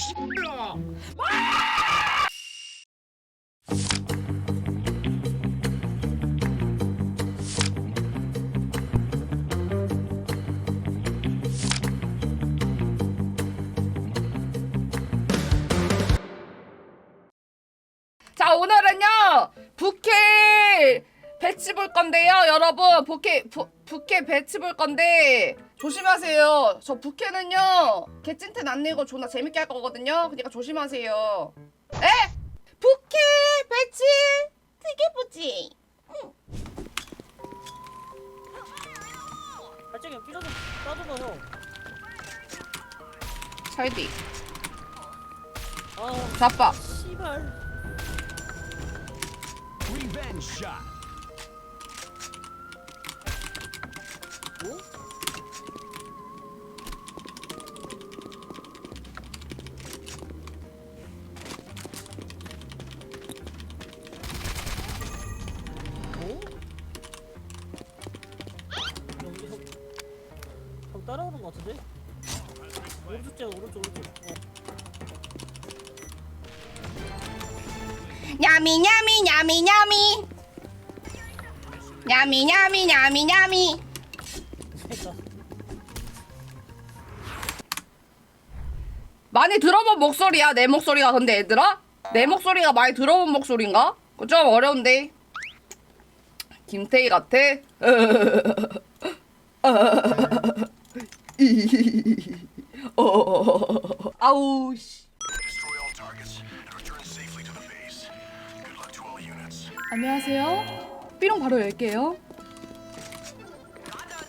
씨발아. 자 오늘은요 부캐 배치 볼 건데요 여러분 부캐 부, 부캐 배치 볼 건데 조심하세요. 저 부캐는요 개찐텐 안 내고 존나 재밌게 할 거거든요. 그러니까 조심하세요. 에? 부캐 배치? 되게 보지? 발전기 따줘봐 형. 살디. 아 자빠. 씨발. Revenge shot. 뭐? 것 같은데? 오른쪽 째 오른쪽 오른쪽. 어. 냐미 냐미 냐미 냐미 냐미 냐미 냐미 그러니까 많이 들어본 목소리야 내 목소리가 근데 얘들아 내 목소리가 많이 들어본 목소리인가? 그거 좀 어려운데 김태희 같아? 아우 씨. 안녕하세요 삐롱 바로 열게요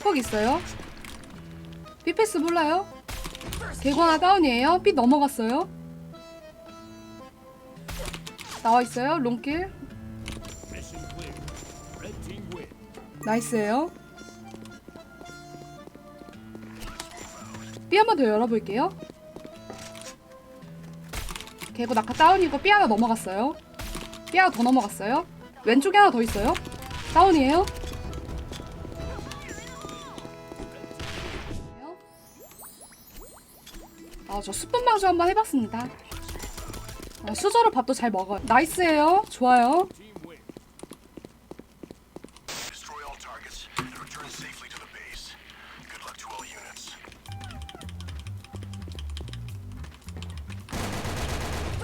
퍽 있어요 삐패스 몰라요? 대광아 다운이에요 삐 넘어갔어요 나와 있어요 롱길. 나이스예요. B 한 번 더 열어볼게요. 개구 낙하 다운이고 B 하나 넘어갔어요. B 하나 더 넘어갔어요. 왼쪽에 하나 더 있어요. 다운이에요. 아, 저 수분 방주 한번 해봤습니다. 아, 수저로 밥도 잘 먹어요. 나이스예요. 좋아요.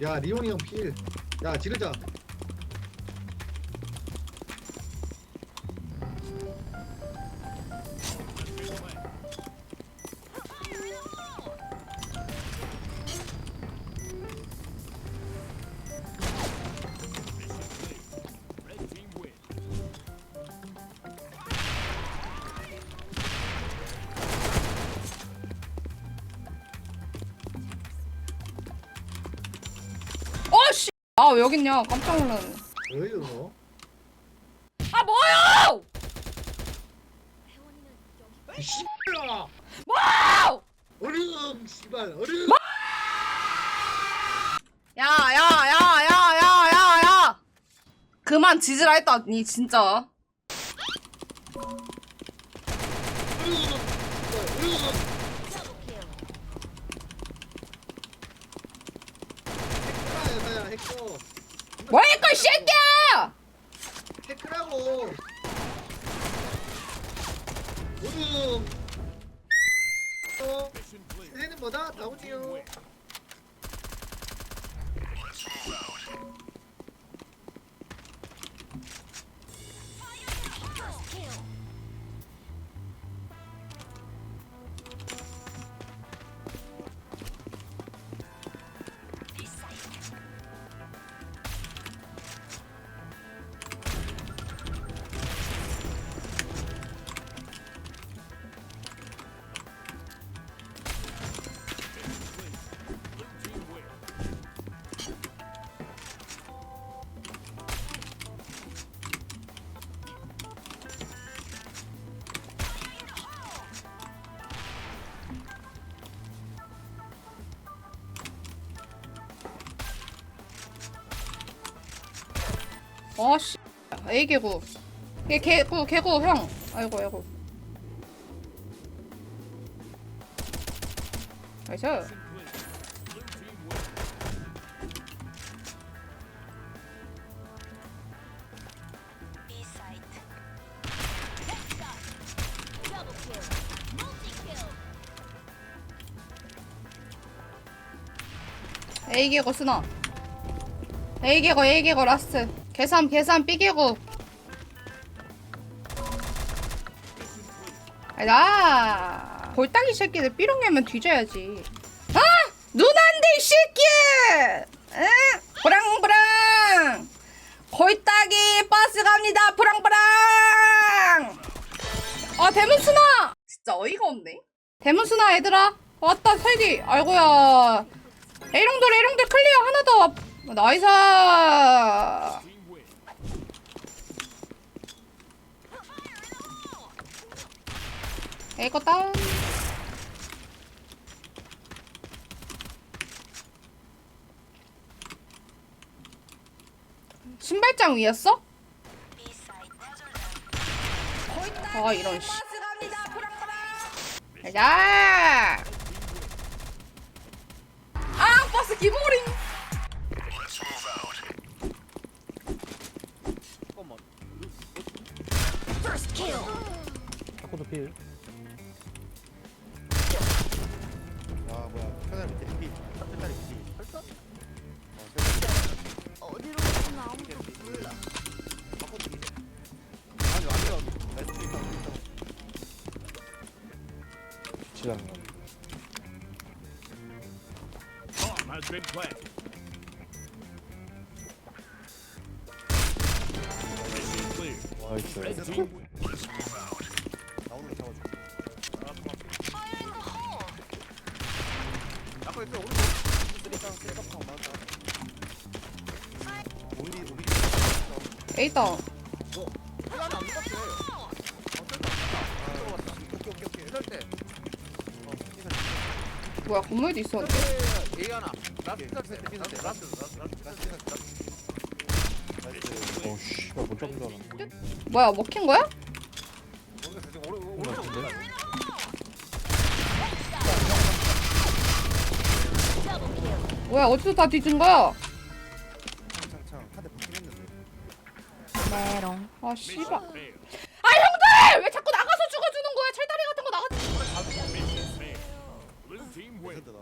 야 리온이 형 필. 야 지르자. 아, 왜 여기 있냐. 깜짝 놀랐네. 어이구 너. 아, 뭐야! 이 씨발아. 와우! 어른 씨발 어른. 야, 야, 야, 야, 야, 야, 야! 그만 지지라 했다, 니 진짜. 어른. 씨발 어른. 핵커야 야야 핵커. 뭐니까, 이 새끼야! 핵커라고. 어른. 어. Mission clear. 세는 뭐다? 나오지요. 아씨. A 개구. 얘 개구 개구 형. 아이고 아이고. 나이스. A 개구 쓰나 A 개구 A 개구 라스트 계산 계산 개구 아나 골딱이 새끼들 삐롱 내면 뒤져야지. 아 누난데 이 새끼! 응? 브랑브랑! 골딱이 버스 갑니다. 브랑브랑! 아 대문순아! 진짜 어이가 없네. 대문순아 얘들아. 왔다 설디. 아이고야. A롱들 A롱들 클리어 하나 더. 나이스 Team win. A 거 다운 신발장 위였어? 아 이런 씨 가자 아 버스 기모링. 잠깐만. 자꾸도 필. 뭐야 편할 밑에 피 펜타리 피 설사? 어디로 가나 아무도 몰라. 아니 아니야 나이스 피 있다 Bomb has been planted. Mission clear. Red team. 아까 있어 오른쪽. 쓰리깡 쓰리깡 맞아 우리 우리 A 다운 시간이 안 없다. 오케이 오케이 오케이 이럴 때. 어 뭐야 건물도 있었는데 A 하나. 라스트. 라스트 라스트 라스트 라스트 라스트. 나이스 어씨 못 잡는 줄 알았네 뭐야 먹힌 거야? 모르겠어 지금 오른 오른쪽 같은데? 올라. 뭐야 어디서 다 뒤진 거야? 창창창 한대 붙긴 했는데 메롱. 아 씨발. 아 형들 왜 자꾸 나가서 죽어주는 거야 철다리 같은 거 나가. 레전드다